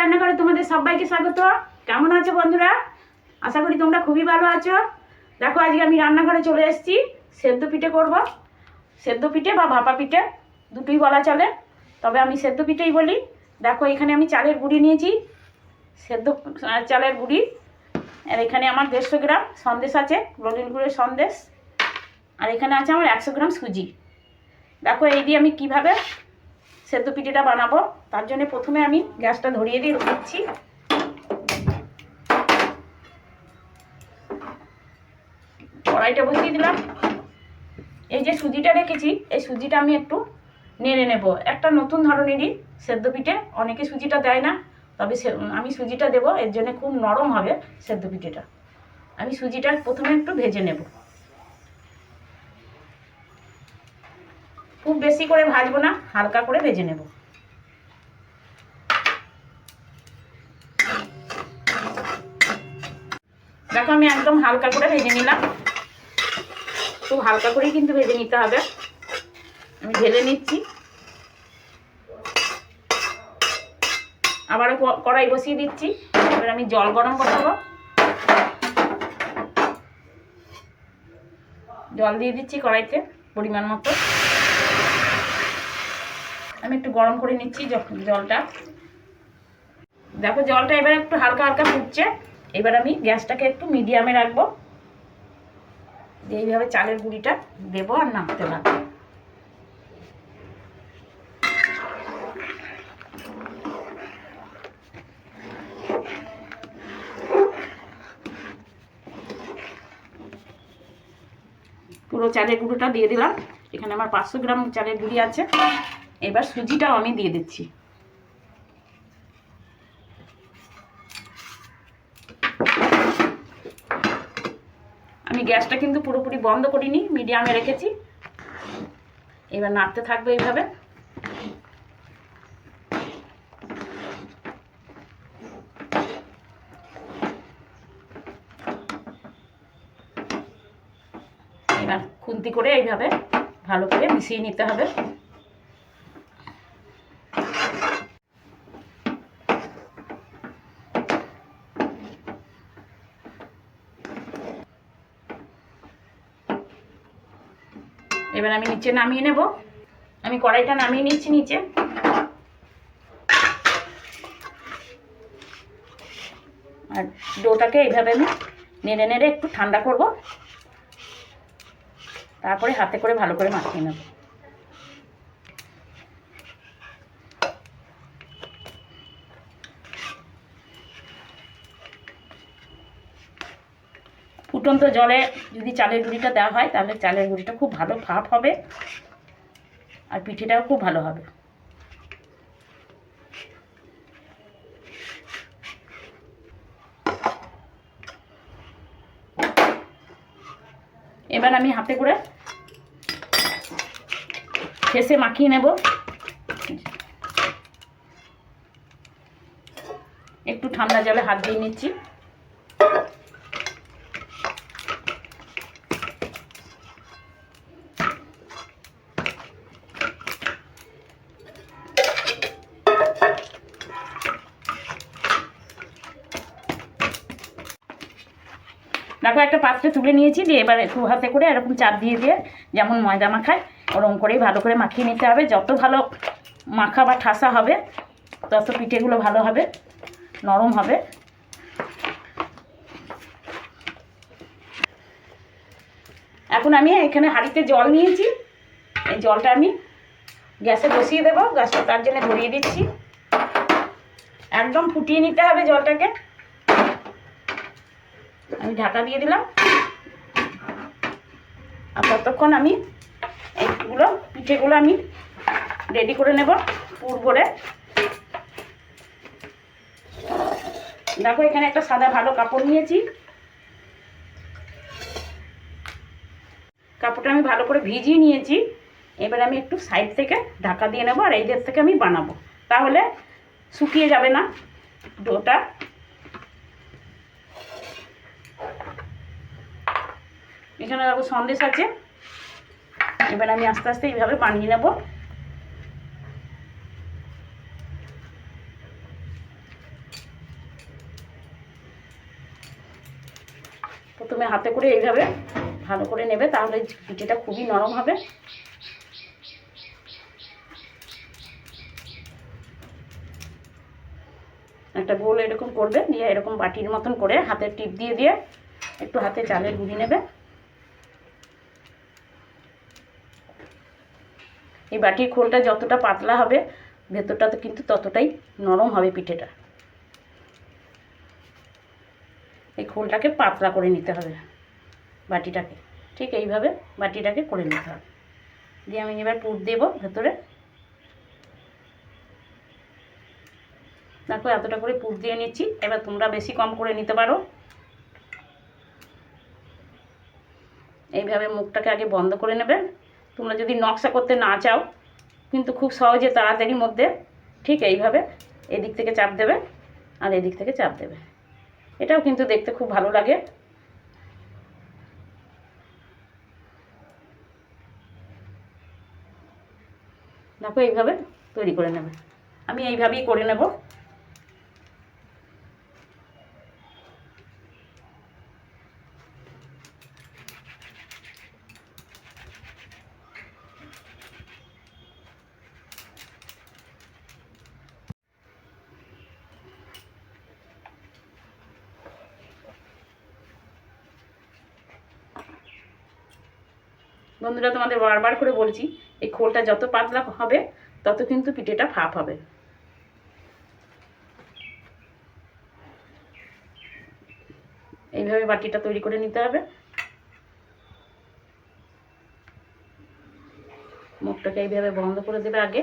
রান্নাঘরে তোমাদের সবাইকে স্বাগত। কেমন আছো বন্ধুরা? আশা করি তোমরা খুবই ভালো আছো। দেখো, আজকে আমি রান্নাঘরে চলে এসেছি, সেদ্ধ পিঠে করব। সেদ্ধ পিঠে বা ভাপা পিঠে, দুটোই বলা চলে। তবে আমি সেদ্ধ পিঠেই বলি। দেখো, এখানে আমি চালের গুঁড়ি নিয়েছি, সেদ্ধ চালের গুঁড়ি। আর এখানে আমার দেড়শো গ্রাম সন্দেশ আছে রঙিন গুঁড়ের সন্দেশ। আর এখানে আছে আমার একশো গ্রাম সুজি। দেখো, এই দিয়ে আমি কীভাবে সেদ্ধ পিঠেটা বানাবো। তার জন্য প্রথমে আমি গ্যাসটা ধরিয়ে দিয়ে দিচ্ছি কড়াইটা বসিয়ে দিলাম। এই যে সুজিটা রেখেছি, এই সুজিটা আমি একটু নেড়ে নেব। একটা নতুন ধরনেরই সেদ্ধ পিঠে, অনেকে সুজিটা দেয় না, তবে আমি সুজিটা দেব, এর জন্য খুব নরম হবে সেদ্ধ পিঠেটা। আমি সুজিটা প্রথমে একটু ভেজে নেব। বেশি করে ভাজবো না, হালকা করে ভেজে নেব। দেখো আমি একদম হালকা করে ভেজে নিলাম। খুব হালকা করেই কিন্তু ভেজে নিতে হবে। আমি ঢেলে নিচ্ছি। আবারও কড়াই বসিয়ে দিচ্ছি। এবার আমি জল গরম বসাবো। জল দিয়ে দিচ্ছি কড়াইতে পরিমাণ মতো। আমি একটু গরম করে নিচ্ছি জলটা। দেখো জলটা এবার একটু হালকা হালকা ফুটছে। এবার আমি গ্যাসটাকে একটু মিডিয়ামে রাখব। এইভাবে চালের গুঁড়িটা দেবো আর নামতে লাগবো। পুরো চালের গুঁড়োটা দিয়ে দিলাম। এখানে আমার পাঁচশো গ্রাম চালের গুঁড়ি আছে। এবার সুজিটাও আমি দিয়ে দিচ্ছি। আমি গ্যাসটা কিন্তু পুরোপুরি বন্ধ করিনি, মিডিয়ামে রেখেছি। এবার নাড়তে থাকবে এইভাবে। এবার খুন্তি করে এইভাবে ভালো করে মিশিয়ে নিতে হবে। এবার আমি নিচে নামিয়ে নেব। আমি কড়াইটা নামিয়ে নিচ্ছি নিচে। আর ডোটাকে এইভাবে আমি নেড়ে নেড়ে একটু ঠান্ডা করব। তারপরে হাতে করে ভালো করে মাখিয়ে নেব। ফুটন্ত জলে যদি চালের গুঁড়িটা দেওয়া হয়, তাহলে চালের গুঁড়িটা খুব ভালো ভাপ হবে আর পিঠেটাও খুব ভালো হবে। এবার আমি হাতে করে শেষে মাখিয়ে নেব। একটু ঠান্ডা জলে হাত দিয়ে নিচ্ছি। একটা পাত্রে তুলে নিয়েছি দিয়ে এবার দু হাতে করে এরকম চাপ দিয়ে দিয়ে যেমন ময়দা মাখায় ওরকম করেই ভালো করে মাখিয়ে নিতে হবে। যত ভালো মাখা বা ঠাসা হবে, তত পিঠেগুলো ভালো হবে, নরম হবে। এখন আমি এখানে হাঁড়িতে জল নিয়েছি। এই জলটা আমি গ্যাসে বসিয়ে দেবো। গ্যাসটা তার জন্য ধরিয়ে দিচ্ছি। একদম ফুটিয়ে নিতে হবে জলটাকে। আমি ঢাকা দিয়ে দিলাম। আর ততক্ষণ আমি এইগুলো, পিঠেগুলো আমি রেডি করে নেব পুর ভরে। দেখো, এখানে একটা সাদা ভালো কাপড় নিয়েছি। কাপড়টা আমি ভালো করে ভিজিয়ে নিয়েছি। এবার আমি একটু সাইড থেকে ঢাকা দিয়ে নেব আর এই দিক থেকে আমি বানাবো। তাহলে শুকিয়ে যাবে না ডোটা। এখানে দেখো সন্দেশ আছে। এবার আমি আস্তে আস্তে এইভাবে বানিয়ে নেব। প্রথমে হাতে করে এইভাবে ভালো করে নেবে, তাহলে পিঠেটা খুবই নরম হবে। একটা গোল এরকম করবে দিয়ে এরকম বাটির মতন করে হাতে টিপ দিয়ে দিয়ে একটু হাতে চালের গুঁড়ি নেবে। এই বাটির খোলটা যতটা পাতলা হবে, ভেতরটা তো কিন্তু ততটাই নরম হবে পিঠেটা। এই খোলটাকে পাতলা করে নিতে হবে বাটিটাকে। ঠিক এইভাবে বাটিটাকে করে নিতে হবে। দিয়ে আমি এবার পুর দেবো ভেতরে। দেখো এতটা করে পুর দিয়ে নিচ্ছি, এবার তোমরা বেশি কম করে নিতে পারো। এইভাবে মুখটাকে আগে বন্ধ করে নেবে। তোমরা যদি নকশা করতে না চাও, কিন্তু খুব সহজে তাড়াতাড়ির মধ্যে ঠিক এইভাবে এদিক থেকে চাপ দেবে আর এদিক থেকে চাপ দেবে। এটাও কিন্তু দেখতে খুব ভালো লাগে। দেখো এইভাবে তৈরি করে নেবে। আমি এইভাবেই করে নেব। বন্ধুরা, তোমাদের বারবার করে বলছি, এই খোলটা যত পাতলা হবে, তত কিন্তু পিঠেটা ফাঁপ হবে। এইভাবে বাটিটা তৈরি করে নিতে হবে। মুখটাকে এইভাবে বন্ধ করে দেবে আগে।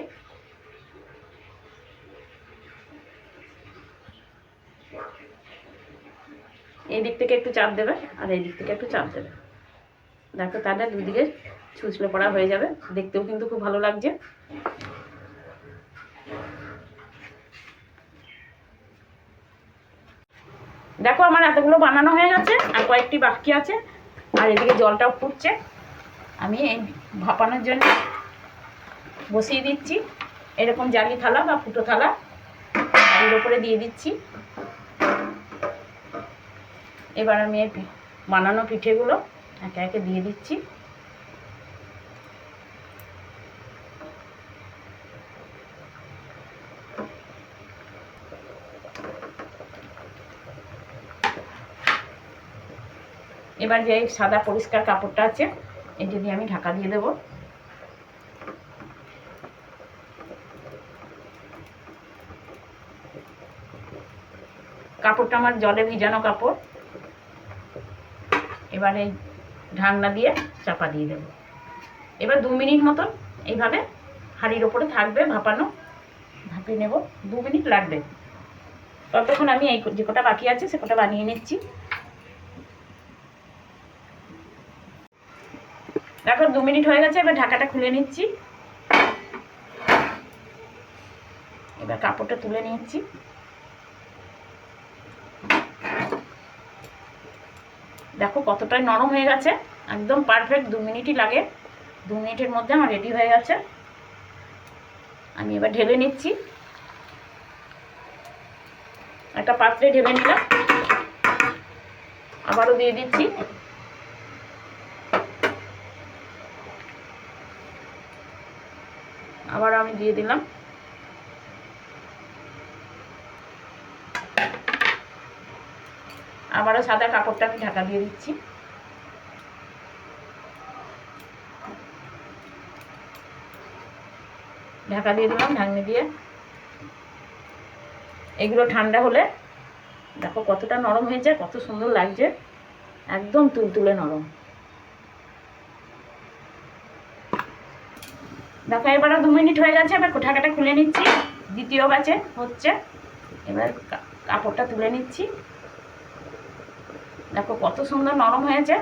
এই দিক থেকে একটু চাপ দেবে, আর এই দিক থেকে একটু চাপ দেবে। দেখো, তাহলে দুদিকে ছুঁচলে পড়া হয়ে যাবে। দেখতেও কিন্তু খুব ভালো লাগছে। দেখো আমার এতগুলো বানানো হয়ে গেছে, আর কয়েকটি বাকি আছে, আর এদিকে জলটাও ফুটছে। আমি এই ভাপানোর জন্য বসিয়ে দিচ্ছি। এরকম জালি থালা বা ফুটো থালা এর উপরে দিয়ে দিচ্ছি। এবার আমি বানানো পিঠেগুলো একে একে দিয়ে দিচ্ছি। এবার যে সাদা পরিষ্কার কাপড়টা আছে এই যদি আমি ঢাকা দিয়ে দেবো। কাপড়টা আমার জলে ভিজানো কাপড়। এবার এই ঢাকনা দিয়ে চাপা দিয়ে দেবো। এবার দু মিনিট মতন এইভাবে হাঁড়ির ওপরে থাকবে, ভাপানো। ভাপিয়ে নেব। দু মিনিট লাগবে। ততক্ষণ আমি এই যে কটা বাকি আছে, সে কটা বানিয়ে নিচ্ছি। দেখো দু মিনিট হয়ে গেছে, এবার ঢাকাটা খুলে নিচ্ছি। এবার কাপড়টা তুলে নিচ্ছি। দেখো কতটাই নরম হয়ে গেছে, একদম পারফেক্ট দু মিনিটই লাগে। দু মিনিটের মধ্যে আমার রেডি হয়ে গেছে। আমি এবার ঢেলে নিচ্ছি। একটা পাত্রে ঢেলে নিলাম। আবারও দিয়ে দিচ্ছি আবার আমি দিয়ে দিলাম। আবারও সাদা কাপড়টা আমি ঢাকা দিয়ে দিচ্ছি। ঢাকা দিয়ে দিলাম ঢাকনি দিয়ে। এগুলো ঠান্ডা হলে দেখো কতটা নরম হয়েছে, কত সুন্দর লাগছে। একদম তুলতুলে নরম। দেখো এবার দু মিনিট হয়ে গেছে, এবার ঢাকাটা খুলে নিচ্ছি। দ্বিতীয় ব্যাচে হচ্ছে, এবার কাপড়টা তুলে নিচ্ছি। দেখো, কত সুন্দর নরম হয়েছে।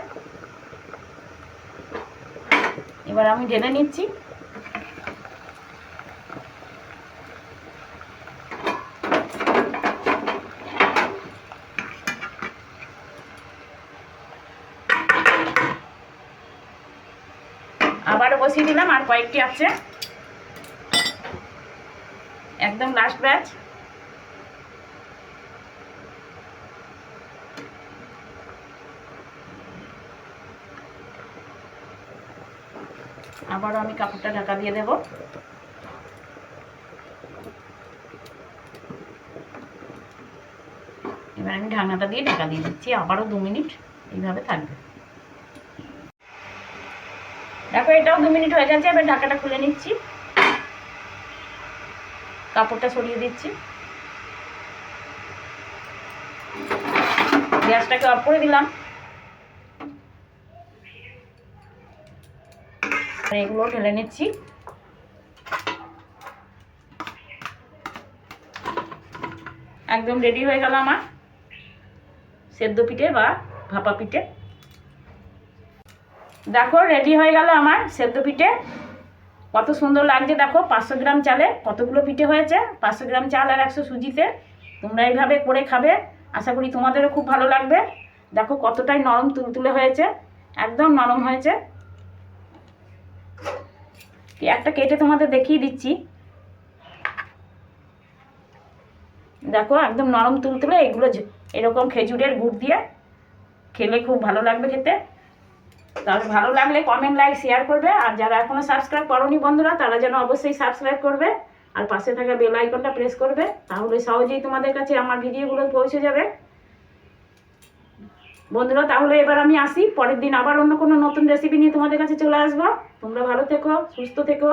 এবার আমি ঢেলে নিচ্ছি। আবারও বসিয়ে দিলাম। কয়েকটি আছে। একদম লাস্ট ব্যাচ আবারও আমি কাপড়টা ঢাকা দিয়ে দেব। এবার আমি ঢাকনাটা দিয়ে ঢাকা দিয়ে দিচ্ছি, আবারও দু মিনিট এইভাবে থাকবে। দেখো, এটাও দু মিনিট হয়ে গেছে, এবার ঢাকাটা খুলে নিচ্ছি। কাপড়টা সরিয়ে দিচ্ছি। গ্যাসটাকে অফ করে দিলাম। এগুলো ঢেলে নিচ্ছি। একদম রেডি হয়ে গেল আমার। সেদ্ধ পিঠে বা ভাপা পিঠে। দেখো রেডি হয়ে গেল আমার সেদ্ধ পিঠে। কত সুন্দর লাগছে দেখো, পাঁচশো গ্রাম চালে। কতগুলো পিঠে হয়েছে? পাঁচশো গ্রাম চাল আর একশো সুজিতে। তোমরা এইভাবে করে খাবে। আশা করি তোমাদেরও খুব ভালো লাগবে। দেখো, কতটাই নরম তুলতুলে হয়েছে। একদম নরম হয়েছে। একটা কেটে তোমাদের দেখিয়ে দিচ্ছি। দেখো, একদম নরম তুলতুলে। এগুলো এরকম খেজুরের গুড় দিয়ে খেলে খুব ভালো লাগবে খেতে। তাহলে ভালো লাগলে কমেন্ট লাইক শেয়ার করবে। আর যারা এখনও সাবস্ক্রাইব করনি বন্ধুরা, তারা যেন অবশ্যই সাবস্ক্রাইব করবে। আর পাশে থাকা বেল আইকনটা প্রেস করবে, তাহলে সহজেই তোমাদের কাছে আমার ভিডিওগুলো পৌঁছে যাবে। বন্ধুরা, তাহলে এবার আমি আসি। পরের দিন আবার অন্য কোনো নতুন রেসিপি নিয়ে তোমাদের কাছে চলে আসব। তোমরা ভালো থেকো, সুস্থ থেকো।